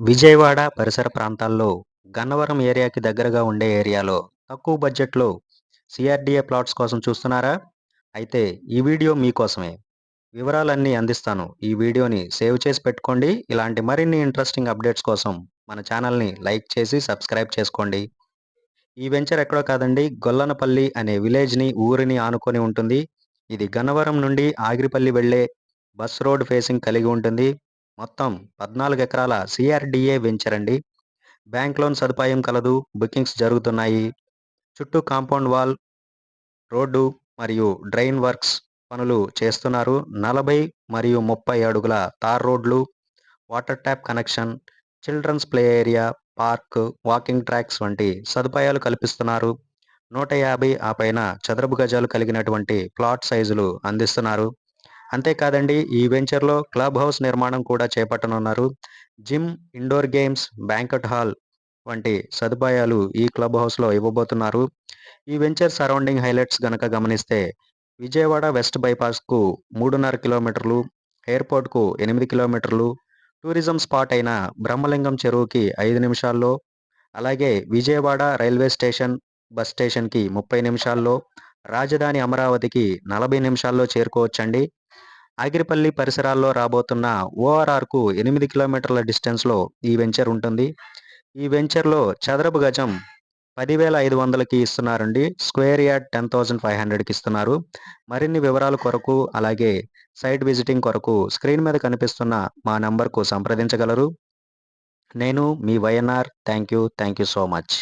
విజయవాడ పరిసర ప్రాంతాల్లో గన్నవరం ఏరియాకి దగ్గరగా ఉండే ఏరియాలో తక్కువ బడ్జెట్లో సిఆర్డిఏ ప్లాట్స్ కోసం చూస్తున్నారా? అయితే ఈ వీడియో మీకోసమే. వివరాలన్నీ అందిస్తాను. ఈ వీడియోని సేవ్ చేసి పెట్టుకోండి. ఇలాంటి మరిన్ని ఇంట్రెస్టింగ్ అప్డేట్స్ కోసం మన ఛానల్ని లైక్ చేసి సబ్స్క్రైబ్ చేసుకోండి. ఈ వెంచర్ ఎక్కడో కాదండి గొల్లనపల్లి అనే విలేజ్ని ఊరిని ఆనుకొని ఉంటుంది. ఇది గన్నవరం నుండి ఆగిరిపల్లి వెళ్ళే బస్ రోడ్ ఫేసింగ్ కలిగి ఉంటుంది. మొత్తం పద్నాలుగు ఎకరాల సిఆర్డిఏ వెంచర్ అండి. బ్యాంక్ లోన్ సదుపాయం కలదు బుకింగ్స్ జరుగుతున్నాయి. చుట్టూ కాంపౌండ్ వాల్ రోడ్డు మరియు డ్రైన్ వర్క్స్ పనులు చేస్తున్నారు. నలభై మరియు ముప్పై అడుగుల తార్ రోడ్లు water tap connection children's play area park walking tracks వంటి సదుపాయాలు కల్పిస్తున్నారు. నూట యాభై ఆ పైన చదరపు గజాలు కలిగినటువంటి ప్లాట్ సైజులు అందిస్తున్నారు. అంతేకాదండి ఈ వెంచర్లో క్లబ్ హౌస్ నిర్మాణం కూడా చేపట్టనున్నారు. Gym indoor games banquet hall వంటి సదుపాయాలు ఈ క్లబ్ హౌస్లో ఇవ్వబోతున్నారు. ఈ వెంచర్ సరౌండింగ్ హైలైట్స్ గనక గమనిస్తే విజయవాడ వెస్ట్ బైపాస్కు మూడున్నర కిలోమీటర్లు ఎయిర్పోర్ట్కు ఎనిమిది కిలోమీటర్లు టూరిజం స్పాట్ అయిన బ్రహ్మలింగం చెరువుకి ఐదు నిమిషాల్లో అలాగే విజయవాడ రైల్వే స్టేషన్ బస్ స్టేషన్కి ముప్పై నిమిషాల్లో రాజధాని అమరావతికి నలభై నిమిషాల్లో చేరుకోవచ్చండి. ఆగిరిపల్లి పరిసరాల్లో రాబోతున్న ఓఆర్ఆర్కు ఎనిమిది కిలోమీటర్ల డిస్టెన్స్లో ఈ వెంచర్ ఉంటుంది. ఈ వెంచర్లో చదరపు గజం పదివేల ఐదు వందలకి ఇస్తున్నారండి. Square yard ten thousand five హండ్రెడ్కి ఇస్తున్నారు. మరిన్ని వివరాల కొరకు అలాగే సైట్ విజిటింగ్ కొరకు స్క్రీన్ మీద కనిపిస్తున్న మా నంబర్కు సంప్రదించగలరు. నేను మీ YNR thank you thank you so much.